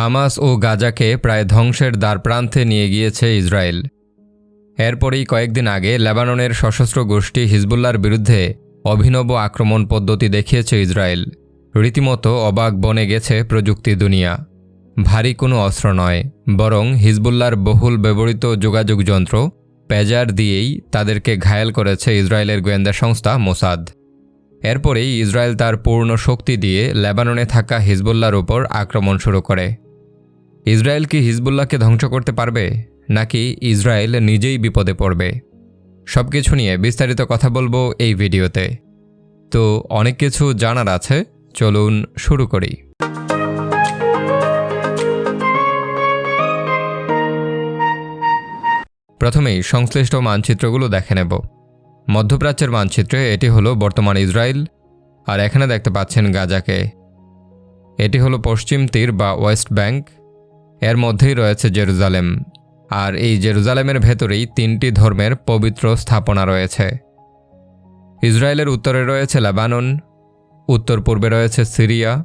Hamas ও গাজাকে প্রায় ধ্বংসের দ্বারপ্রান্তে নিয়ে গিয়েছে ইসরায়েল। এরপরেই কয়েকদিন আগে লেবাননের সশস্ত্র গোষ্ঠী হিজবুল্লার বিরুদ্ধে অভিনব আক্রমণ পদ্ধতি দেখিয়েছে ইসরায়েল। রীতিমতো অবাক বনে গেছে প্রযুক্তি দুনিয়া। ভারী কোনো অস্ত্র নয়, বরং হিজবুল্লার বহুল ব্যবহৃত যোগাযোগ যন্ত্র প্যাজার দিয়েই তাদেরকে ঘায়েল করেছে ইসরায়েলের গোয়েন্দা সংস্থা মোসাদ। এরপরেই ইসরায়েল তার পূর্ণ শক্তি দিয়ে লেবাননে থাকা হিজবুল্লার ওপর আক্রমণ শুরু করে। ইসরায়েল কি হিজবুল্লাহকে ধ্বংস করতে পারবে, নাকি ইসরায়েল নিজেই বিপদে পড়বে? সব কিছু নিয়ে বিস্তারিত কথা বলব এই ভিডিওতে। তো অনেক কিছু জানার আছে, চলুন শুরু করি। প্রথমেই সংশ্লিষ্ট মানচিত্রগুলো দেখে নেব। মধ্যপ্রাচ্যের মানচিত্রে এটি হলো বর্তমান ইসরায়েল, আর এখানে দেখতে পাচ্ছেন গাজাকে। এটি হলো পশ্চিম তীর বা ওয়েস্ট ব্যাংক এর মধ্যেই রয়েছে জেরুজালেম। আর এই জেরুজালেমের ভেতরেই তিনটি ধর্মের পবিত্র স্থাপনা রয়েছে। ইসরায়েলের উত্তরে রয়েছে লেবানন, উত্তর পূর্বে রয়েছে সিরিয়া,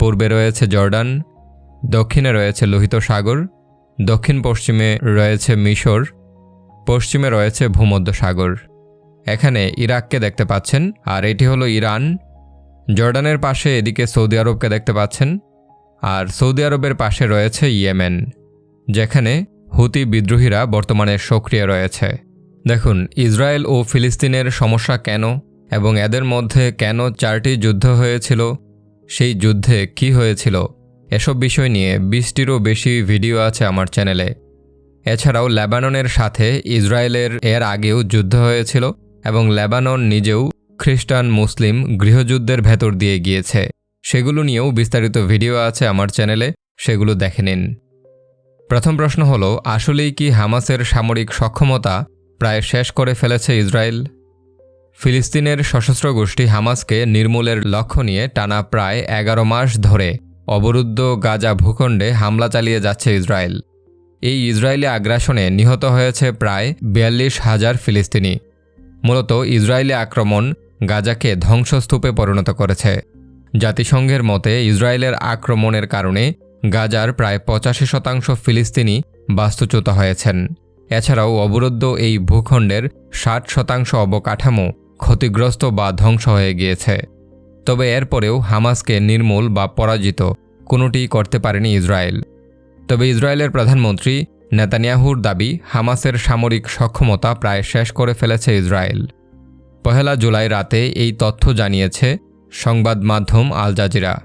পূর্বে রয়েছে জর্ডান, দক্ষিণে রয়েছে লোহিত সাগর, দক্ষিণ পশ্চিমে রয়েছে মিশর, পশ্চিমে রয়েছে ভূমধ্য সাগর। এখানে ইরাককে দেখতে পাচ্ছেন, আর এটি হলো ইরান। জর্ডানের পাশে এদিকে সৌদি আরবকে দেখতে পাচ্ছেন আর সৌদি আরবের পাশে রয়েছে ইয়েমেন, যেখানে হুতি বিদ্রোহীরা বর্তমানে সক্রিয় রয়েছে। দেখুন, ইসরায়েল ও ফিলিস্তিনের সমস্যা কেন এবং এদের মধ্যে কেন চারটি যুদ্ধ হয়েছিল, সেই যুদ্ধে কি হয়েছিল, এসব বিষয় নিয়ে বিশটিরও বেশি ভিডিও আছে আমার চ্যানেলে। এছাড়াও লেবাননের সাথে ইসরায়েলের এর আগেও যুদ্ধ হয়েছিল এবং লেবানন নিজেও খ্রিস্টান মুসলিম গৃহযুদ্ধের ভেতর দিয়ে গিয়েছে। সেগুলো নিয়েও বিস্তারিত ভিডিও আছে আমার চ্যানেলে, সেগুলো দেখে নিন। প্রথম প্রশ্ন হল, আসলেই কি হামাসের সামরিক সক্ষমতা প্রায় শেষ করে ফেলেছে ইসরায়েল? ফিলিস্তিনের সশস্ত্র গোষ্ঠী হামাসকে নির্মূলের লক্ষ্য নিয়ে টানা প্রায় এগারো মাস ধরে অবরুদ্ধ গাজা ভূখণ্ডে হামলা চালিয়ে যাচ্ছে ইসরায়েল। এই ইসরায়েলি আগ্রাসনে নিহত হয়েছে প্রায় বিয়াল্লিশ হাজার ফিলিস্তিনি। মূলত ইসরায়েলি আক্রমণ গাজাকে ধ্বংসস্তূপে পরিণত করেছে। জাতিসংঘের মতে ইসরায়েলের আক্রমণের কারণে গাজার প্রায় পঁচাশি শতাংশ ফিলিস্তিনি বাস্তুচ্যুত হয়েছেন। এছাড়াও অবরুদ্ধ এই ভূখণ্ডের ষাট শতাংশ অবকাঠামো ক্ষতিগ্রস্ত বা ধ্বংস হয়ে গিয়েছে। তবে এরপরেও হামাসকে নির্মূল বা পরাজিত কোনোটিই করতে পারেনি ইসরায়েল। তবে ইসরায়েলের প্রধানমন্ত্রী নেতানিয়াহুর দাবি, হামাসের সামরিক সক্ষমতা প্রায় শেষ করে ফেলেছে ইসরায়েল। পহেলা জুলাই রাতে এই তথ্য জানিয়েছে সংবাদ মাধ্যম আল জাজিরা।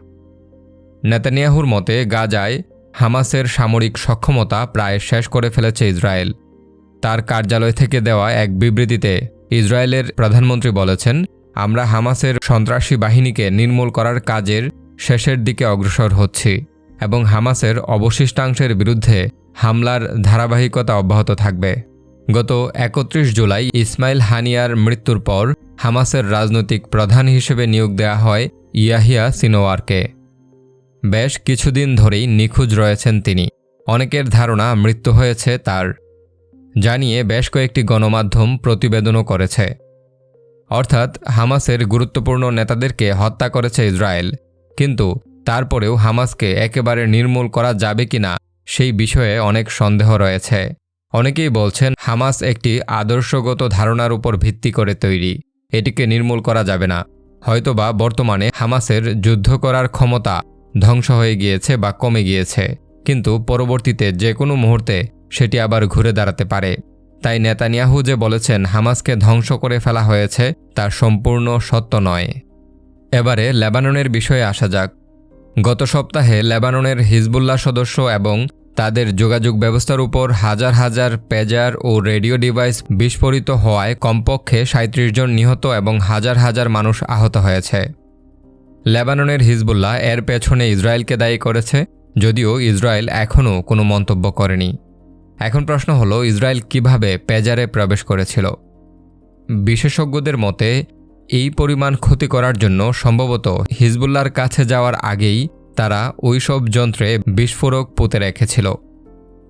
নেতানিয়াহুর মতে, গাজায় হামাসের সামরিক সক্ষমতা প্রায় শেষ করে ফেলেছে ইসরায়েল। তার কার্যালয় থেকে দেওয়া এক বিবৃতিতে ইসরায়েলের প্রধানমন্ত্রী বলেছেন, আমরা হামাসের সন্ত্রাসী বাহিনীকে নির্মূল করার কাজের শেষের দিকে অগ্রসর হচ্ছি এবং হামাসের অবশিষ্টাংশের বিরুদ্ধে হামলার ধারাবাহিকতা অব্যাহত থাকবে। গত একত্রিশ জুলাই ইসমাইল হানিয়ার মৃত্যুর পর হামাসের রাজনৈতিক প্রধান হিসেবে নিয়োগ দেওয়া হয় ইয়াহিয়া সিনোয়ারকে। বেশ কিছুদিন ধরেই নিখোঁজ রয়েছেন তিনি। অনেকের ধারণা মৃত্যু হয়েছে তার। জানিয়ে বেশ কয়েকটি গণমাধ্যম প্রতিবেদনও করেছে। অর্থাৎ হামাসের গুরুত্বপূর্ণ নেতাদেরকে হত্যা করেছে ইসরায়েল। কিন্তু তারপরেও হামাসকে একেবারে নির্মূল করা যাবে কিনা সেই বিষয়ে অনেক সন্দেহ রয়েছে। অনেকেই বলছেন, হামাস একটি আদর্শগত ধারণার উপর ভিত্তি করে তৈরি। এটিকে নির্মূল করা যাবে না। হয়তোবা বর্তমানে হামাসের যুদ্ধ করার ক্ষমতা ধ্বংস হয়ে গিয়েছে বা কমে গিয়েছে। কিন্তু পরবর্তীতে যে কোনো মুহূর্তে সেটি আবার ঘুরে দাঁড়াতে পারে। তাই নেতানিয়াহু যে বলেছেন, হামাসকে ধ্বংস করে ফেলা হয়েছে, তা সম্পূর্ণ সত্য নয়। এবারে লেবাননের বিষয়ে আসা যাক। গত সপ্তাহে লেবাননের হিজবুল্লাহ সদস্য এবং তাদের যোগাযোগ ব্যবস্থার উপর হাজার হাজার পেজার ও রেডিও ডিভাইস বিস্ফোরিত হওয়ায় কমপক্ষে সাঁত্রিশ জন নিহত এবং হাজার হাজার মানুষ আহত হয়েছে। লেবাননের হিজবুল্লাহ এর পেছনে ইসরায়েলকে দায়ী করেছে, যদিও ইসরায়েল এখনও কোনো মন্তব্য করেনি। এখন প্রশ্ন হলো, ইসরায়েল কীভাবে পেজারে প্রবেশ করেছিল? বিশেষজ্ঞদের মতে, এই পরিমাণ ক্ষতি করার জন্য সম্ভবত হিজবুল্লার কাছে যাওয়ার আগেই তারা ওইসব যন্ত্রে বিস্ফোরক পুঁতে রেখেছিল।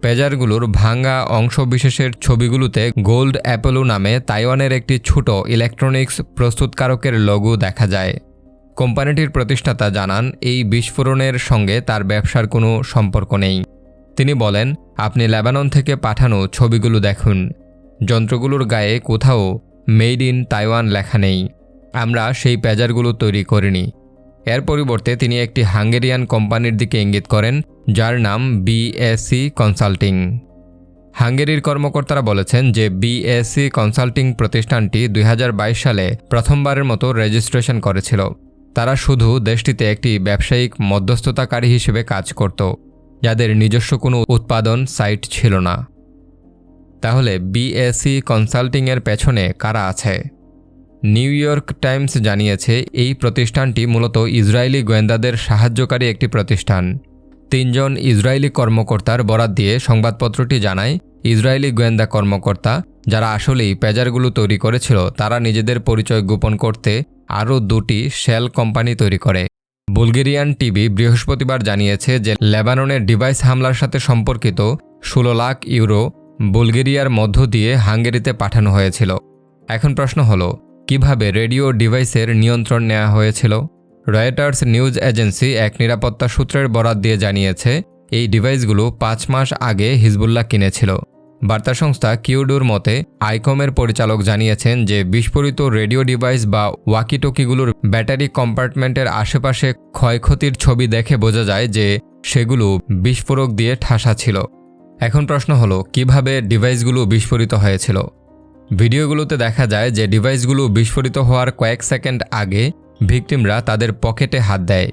পেজারগুলোর ভাঙ্গা অংশবিশেষের ছবিগুলোতে গোল্ড অ্যাপোলো নামে তাইওয়ানের একটি ছোট ইলেকট্রনিক্স প্রস্তুতকারকের লঘু দেখা যায়। কোম্পানিটির প্রতিষ্ঠাতা জানান, এই বিস্ফোরণের সঙ্গে তার ব্যবসার কোনো সম্পর্ক নেই। তিনি বলেন, আপনি লেবানন থেকে পাঠানো ছবিগুলো দেখুন। যন্ত্রগুলোর গায়ে কোথাও মেড ইন তাইওয়ান লেখা নেই। আমরা সেই প্যাজারগুলো তৈরি করিনি। এর পরিবর্তে তিনি একটি হাঙ্গেরিয়ান কোম্পানির দিকে ইঙ্গিত করেন, যার নাম বিএসসি কনসাল্টিং হাঙ্গেরির কর্মকর্তারা বলেছেন যে বিএসসি কনসাল্টিং প্রতিষ্ঠানটি দুই হাজার বাইশ সালে প্রথমবারের মতো রেজিস্ট্রেশন করেছিল। তারা শুধু দেশটিতে একটি ব্যবসায়িক মধ্যস্থতাকারী হিসেবে কাজ করত, যাদের নিজস্ব কোনো উৎপাদন সাইট ছিল না। তাহলে বিএসসি কনসাল্টিংয়ের পেছনে কারা আছে? নিউ ইয়র্ক টাইমস জানিয়েছে, এই প্রতিষ্ঠানটি মূলত ইসরায়েলি গোয়েন্দাদের সাহায্যকারী একটি প্রতিষ্ঠান। তিনজন ইসরায়েলি কর্মকর্তার বরাত দিয়ে সংবাদপত্রটি জানায়, ইসরায়েলি গোয়েন্দা কর্মকর্তা যারা আসলেই পেজারগুলো তৈরি করেছিল, তারা নিজেদের পরিচয় গোপন করতে আরও দুটি শেল কোম্পানি তৈরি করে। বুলগেরিয়ান টিভি বৃহস্পতিবার জানিয়েছে যে, লেবাননের ডিভাইস হামলার সাথে সম্পর্কিত ষোলো লাখ ইউরো বুলগেরিয়ার মধ্য দিয়ে হাঙ্গেরিতে পাঠানো হয়েছিল। এখন প্রশ্ন হলো কীভাবে রেডিও ডিভাইসের নিয়ন্ত্রণ নেওয়া হয়েছিল? রয়টার্স নিউজ এজেন্সি এক নিরাপত্তা সূত্রের বরাত দিয়ে জানিয়েছে, এই ডিভাইসগুলো পাঁচ মাস আগে হিজবুল্লাহ কিনেছিল। বার্তা সংস্থা কিউডুর মতে, আইকমের পরিচালক জানিয়েছেন যে বিস্ফোরিত রেডিও ডিভাইস বা ওয়াকিটকিগুলোর ব্যাটারি কম্পার্টমেন্টের আশেপাশে ক্ষয়ক্ষতির ছবি দেখে বোঝা যায় যে সেগুলো বিস্ফোরক দিয়ে ঠাসা ছিল। এখন প্রশ্ন হলো, কীভাবে ডিভাইসগুলো বিস্ফোরিত হয়েছিল? ভিডিওগুলোতে দেখা যায় যে ডিভাইসগুলো বিস্ফোরিত হওয়ার কয়েক সেকেন্ড আগে ভিকটিমরা তাদের পকেটে হাত দেয়।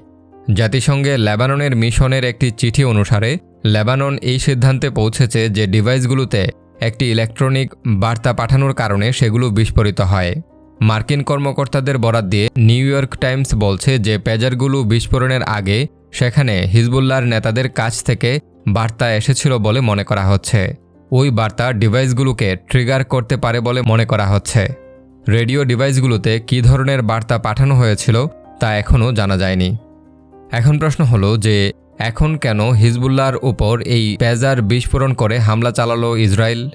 জাতিসংঘে লেবাননের মিশনের একটি চিঠি অনুসারে, লেবানন এই সিদ্ধান্তে পৌঁছেছে যে ডিভাইসগুলোতে একটি ইলেকট্রনিক বার্তা পাঠানোর কারণে সেগুলো বিস্ফোরিত হয়। মার্কিন কর্মকর্তাদের বরাত দিয়ে নিউ ইয়র্ক টাইমস বলছে যে পেজারগুলো বিস্ফোরণের আগে সেখানে হিজবুল্লাহর নেতাদের কাছ থেকে বার্তা এসেছিল বলে মনে করা হচ্ছে। ওই বার্তা ডিভাইসগুলোকে ট্রিগার করতে পারে বলে মনে করা হচ্ছে। রেডিও ডিভাইসগুলোতে কী ধরনের বার্তা পাঠানো হয়েছিল তা এখনও জানা যায়নি। এখন প্রশ্ন হলো যে, এখন কেন হিজবুল্লাহর উপর এই পেজার বিস্ফোরণ করে হামলা চালালো ইসরায়েল?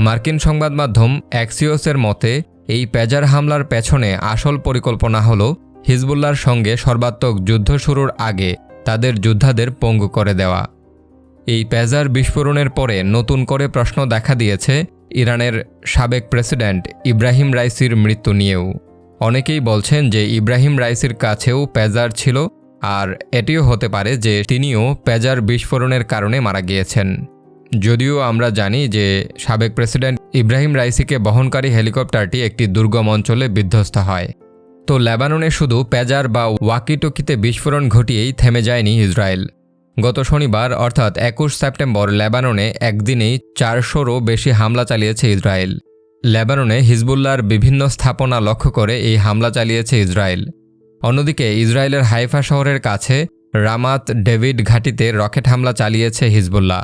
মার্কিন সংবাদ মাধ্যম অ্যাক্সিওসের মতে, এই পেজার হামলার পেছনে আসল পরিকল্পনা হল হিজবুল্লাহর সঙ্গে সর্বাত্মক যুদ্ধ শুরুর আগে তাদের যোদ্ধাদের পঙ্গু করে দেওয়া। এই পেজার বিস্ফোরণের পরে নতুন করে প্রশ্ন দেখা দিয়েছে ইরানের সাবেক প্রেসিডেন্ট ইব্রাহিম রাইসির মৃত্যু নিয়েও। অনেকেই বলছেন যে ইব্রাহিম রাইসির কাছেও পেজার ছিল আর এটিও হতে পারে যে তিনিও পেজার বিস্ফোরণের কারণে মারা গিয়েছেন। যদিও আমরা জানি যে সাবেক প্রেসিডেন্ট ইব্রাহিম রাইসিকে বহনকারী হেলিকপ্টারটি একটি দুর্গম অঞ্চলে বিধ্বস্ত হয়। তো লেবাননে শুধু পেজার বা ওয়াকিটকিতে বিস্ফোরণ ঘটিয়েই থেমে যায়নি ইসরায়েল। গত শনিবার, অর্থাৎ একুশ সেপ্টেম্বর, লেবাননে একদিনেই চারশোরও বেশি হামলা চালিয়েছে ইসরায়েল। লেবাননে হিজবুল্লাহর বিভিন্ন স্থাপনা লক্ষ্য করে এই হামলা চালিয়েছে ইসরায়েল। অন্যদিকে, ইসরায়েলের হাইফা শহরের কাছে রামাত ডেভিড ঘাটিতে রকেট হামলা চালিয়েছে হিজবুল্লাহ।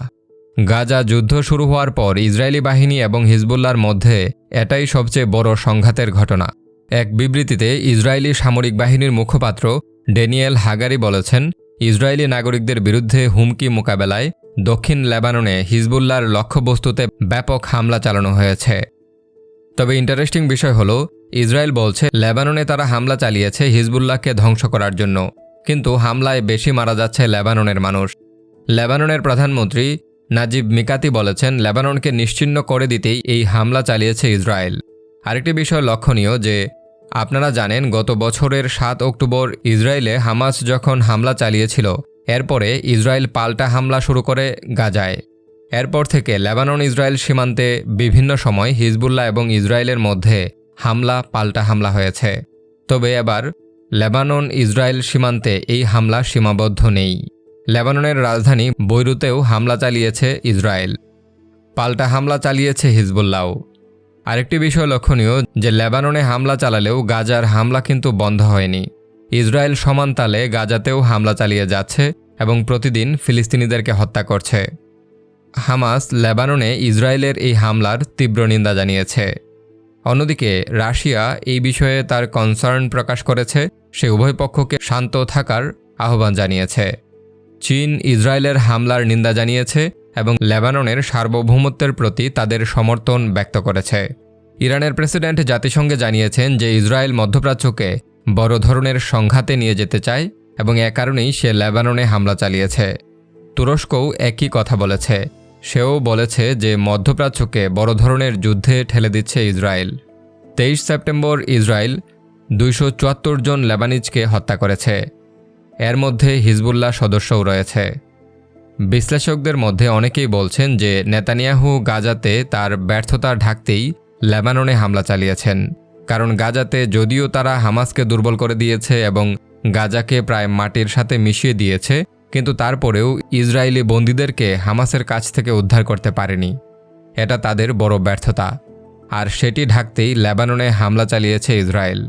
গাজা যুদ্ধ শুরু হওয়ার পর ইসরায়েলি বাহিনী এবং হিজবুল্লাহর মধ্যে এটাই সবচেয়ে বড় সংঘাতের ঘটনা। এক বিবৃতিতে ইসরায়েলি সামরিক বাহিনীর মুখপাত্র ড্যানিয়েল হাগারি বলেছেন ইসরায়েলি নাগরিকদের বিরুদ্ধে হুমকি মোকাবেলায় দক্ষিণ লেবাননে হিজবুল্লাহর লক্ষ্যবস্তুতে ব্যাপক হামলা চালানো হয়েছে। তবে ইন্টারেস্টিং বিষয় হলো, ইসরায়েল বলছে, লেবাননে তারা হামলা চালিয়েছে হিজবুল্লাহকে ধ্বংস করার জন্য, কিন্তু হামলায় বেশি মারা যাচ্ছে লেবাননের মানুষ। লেবাননের প্রধানমন্ত্রী নাজিব মিকাতি বলেছেন, লেবাননকে নিশ্চিন্ন করে দিতেই এই হামলা চালিয়েছে ইসরায়েল। আরেকটি বিষয় লক্ষণীয় যে আপনারা জানেন, গত বছরের সাত অক্টোবর ইসরায়েলে হামাস যখন হামলা চালিয়েছিল, এরপরে ইসরায়েল পাল্টা হামলা শুরু করে গাজায়। এরপর থেকে লেবানন ইসরায়েল সীমান্তে বিভিন্ন সময় হিজবুল্লাহ এবং ইসরায়েলের মধ্যে হামলা, পাল্টা হামলা হয়েছে। তবে এবার লেবানন ইসরায়েল সীমান্তে এই হামলা সীমাবদ্ধ নেই। লেবাননের রাজধানী বৈরুতেও হামলা চালিয়েছে ইসরায়েল। পাল্টা হামলা চালিয়েছে হিজবুল্লাহ আরেকটি বিষয় লক্ষণীয় যে লেবাননে হামলা চালালেও গাজার হামলা কিন্তু বন্ধ হয়নি। ইসরায়েল সমান তালে গাজাতেও হামলা চালিয়ে যাচ্ছে এবং প্রতিদিন ফিলিস্তিনিদেরকে হত্যা করছে। হামাস লেবাননে ইসরায়েলের এই হামলার তীব্র নিন্দা জানিয়েছে। অন্যদিকে, রাশিয়া এই বিষয়ে তার কনসার্ন প্রকাশ করেছে, সে উভয় পক্ষকে শান্ত থাকার আহ্বান জানিয়েছে। চীন ইসরায়েলের হামলার নিন্দা জানিয়েছে এবং লেবাননের সার্বভৌমত্বের প্রতি তাদের সমর্থন ব্যক্ত করেছে। ইরানের প্রেসিডেন্ট জাতিসংঘে জানিয়েছেন যে ইসরায়েল মধ্যপ্রাচ্যকে বড় ধরনের সংঘাতে নিয়ে যেতে চায় এবং এ কারণেই সে লেবাননে হামলা চালিয়েছে। তুরস্কও একই কথা বলেছে। সেও বলেছে যে মধ্যপ্রাচ্যকে বড় ধরনের যুদ্ধে ঠেলে দিচ্ছে ইসরায়েল। তেইশ সেপ্টেম্বর ইসরায়েল দুইশো চুয়াত্তর জন লেবানিজকে হত্যা করেছে। এর মধ্যে হিজবুল্লাহ সদস্যও রয়েছে। বিশ্লেষকদের মধ্যে অনেকেই বলছেন যে নেতানিয়াহু গাজাতে তার ব্যর্থতা ঢাকতেই লেবাননে হামলা চালিয়েছেন। কারণ গাজাতে যদিও তারা হামাসকে দুর্বল করে দিয়েছে এবং গাজাকে প্রায় মাটির সাথে মিশিয়ে দিয়েছে, কিন্তু তারপরেও ইসরায়েলি বন্দীদেরকে হামাসের কাছ থেকে উদ্ধার করতে পারেনি। এটা তাদের বড় ব্যর্থতা। আর সেটি ঢাকতেই লেবাননে হামলা চালিয়েছে ইসরায়েল।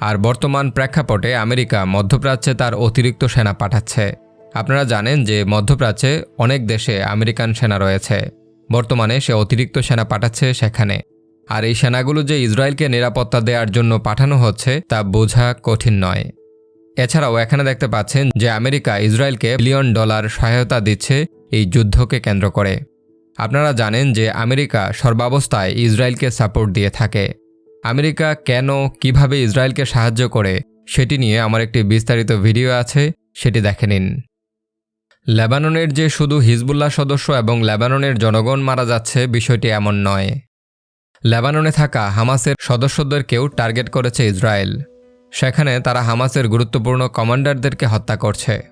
আর বর্তমান প্রেক্ষাপটে আমেরিকা মধ্যপ্রাচ্যে তার অতিরিক্ত সেনা পাঠাচ্ছে। আপনারা জানেন যে মধ্যপ্রাচ্যে অনেক দেশে আমেরিকান সেনা রয়েছে। বর্তমানে সে অতিরিক্ত সেনা পাঠাচ্ছে সেখানে। আর এই সেনাগুলো যে ইসরায়েলকে নিরাপত্তা দেওয়ার জন্য পাঠানো হচ্ছে, তা বোঝা কঠিন নয়। এছাড়াও এখানে দেখতে পাচ্ছেন যে আমেরিকা ইসরায়েলকে বিলিয়ন ডলার সহায়তা দিচ্ছে এই যুদ্ধকে কেন্দ্র করে। আপনারা জানেন যে আমেরিকা সর্বাবস্থায় ইসরায়েলকে সাপোর্ট দিয়ে থাকে। আমেরিকা কেন, কীভাবে ইসরায়েলকে সাহায্য করে, সেটি নিয়ে আমার একটি বিস্তারিত ভিডিও আছে, সেটি দেখে নিন। লেবাননের যে শুধু হিজবুল্লাহ সদস্য এবং লেবাননের জনগণ মারা যাচ্ছে, বিষয়টি এমন নয়। লেবাননে থাকা হামাসের সদস্যদেরকেও টার্গেট করেছে ইসরায়েল। সেখানে তারা হামাসের গুরুত্বপূর্ণ কমান্ডারদেরকে হত্যা করছে।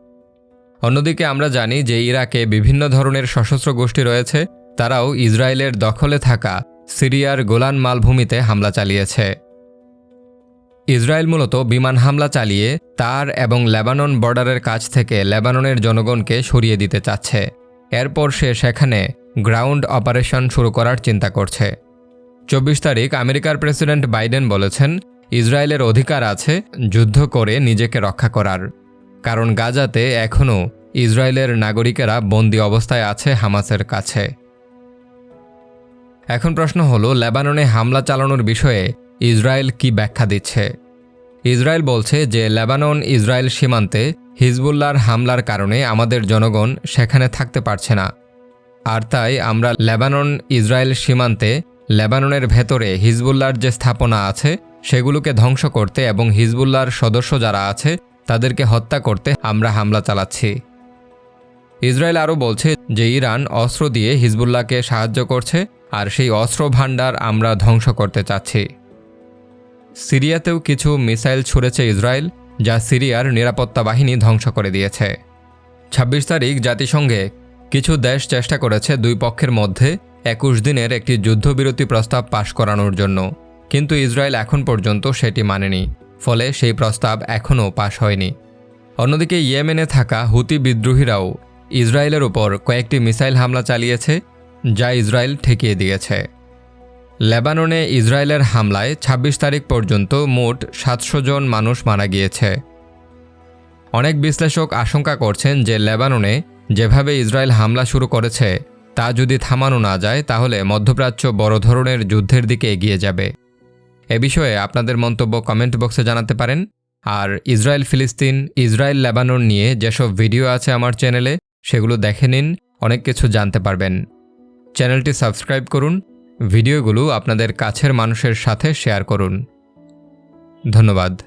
অন্যদিকে আমরা জানি যে ইরাকে বিভিন্ন ধরনের সশস্ত্র গোষ্ঠী রয়েছে, তারাও ইসরায়েলের দখলে থাকা সিরিয়ার গোলান মালভূমিতে হামলা চালিয়েছে। ইসরায়েল মূলত বিমান হামলা চালিয়ে তার এবং লেবানন বর্ডারের কাছ থেকে লেবাননের জনগণকে সরিয়ে দিতে চাচ্ছে। এরপর সে সেখানে গ্রাউন্ড অপারেশন শুরু করার চিন্তা করছে। চব্বিশ তারিখ আমেরিকার প্রেসিডেন্ট বাইডেন বলেছেন, ইসরায়েলের অধিকার আছে যুদ্ধ করে নিজেকে রক্ষা করার। কারণ গাজাতে এখনও ইসরায়েলের নাগরিকেরা বন্দি অবস্থায় আছে হামাসের কাছে। এখন প্রশ্ন হলো, লেবাননে হামলা চালানোর বিষয়ে ইসরায়েল কি ব্যাখ্যা দিচ্ছে? ইসরায়েল বলছে যে লেবানন ইসরায়েল সীমান্তে হিজবুল্লার হামলার কারণে আমাদের জনগণ সেখানে থাকতে পারছে না। আর তাই আমরা লেবানন ইসরায়েল সীমান্তে লেবাননের ভেতরে হিজবুল্লার যে স্থাপনা আছে, সেগুলোকে ধ্বংস করতে এবং হিজবুল্লার সদস্য যারা আছে, তাদেরকে হত্যা করতে আমরা হামলা চালাচ্ছি। ইসরায়েল আরও বলছে যে ইরান অস্ত্র দিয়ে হিজবুল্লাহকে সাহায্য করছে, আর সেই অস্ত্র ভাণ্ডার আমরা ধ্বংস করতে চাচ্ছি। সিরিয়াতেও কিছু মিসাইল ছুড়েছে ইসরায়েল, যা সিরিয়ার নিরাপত্তা বাহিনী ধ্বংস করে দিয়েছে। ছাব্বিশ তারিখ জাতিসংঘে কিছু দেশ চেষ্টা করেছে দুই পক্ষের মধ্যে একুশ দিনের একটি যুদ্ধবিরতি প্রস্তাব পাশ করানোর জন্য, কিন্তু ইসরায়েল এখন পর্যন্ত সেটি মানেনি, ফলে সেই প্রস্তাব এখনও পাশ হয়নি। অন্যদিকে ইয়েমেনে থাকা হুতি বিদ্রোহীরাও ইসরায়েলের উপর কয়েকটি মিসাইল হামলা চালিয়েছে, যা ইসরায়েল ঠেকিয়ে দিয়েছে। লেবাননে ইসরায়েলের হামলায় ২৬ তারিখ পর্যন্ত মোট সাতশো জন মানুষ মারা গিয়েছে। অনেক বিশ্লেষক আশঙ্কা করছেন যে লেবাননে যেভাবে ইসরায়েল হামলা শুরু করেছে, তা যদি থামানো না যায়, তাহলে মধ্যপ্রাচ্য বড় ধরনের যুদ্ধের দিকে এগিয়ে যাবে। এ বিষয়ে আপনাদের মন্তব্য কমেন্ট বক্সে জানাতে পারেন। আর ইসরায়েল ফিলিস্তিন, ইসরায়েল লেবানন নিয়ে যেসব ভিডিও আছে আমার চ্যানেলে, সেগুলো দেখে নিন, অনেক কিছু জানতে পারবেন। চ্যানেলটি সাবস্ক্রাইব করুন ভিডিওগুলো আপনাদের কাছের মানুষের সাথে শেয়ার করুন। ধন্যবাদ।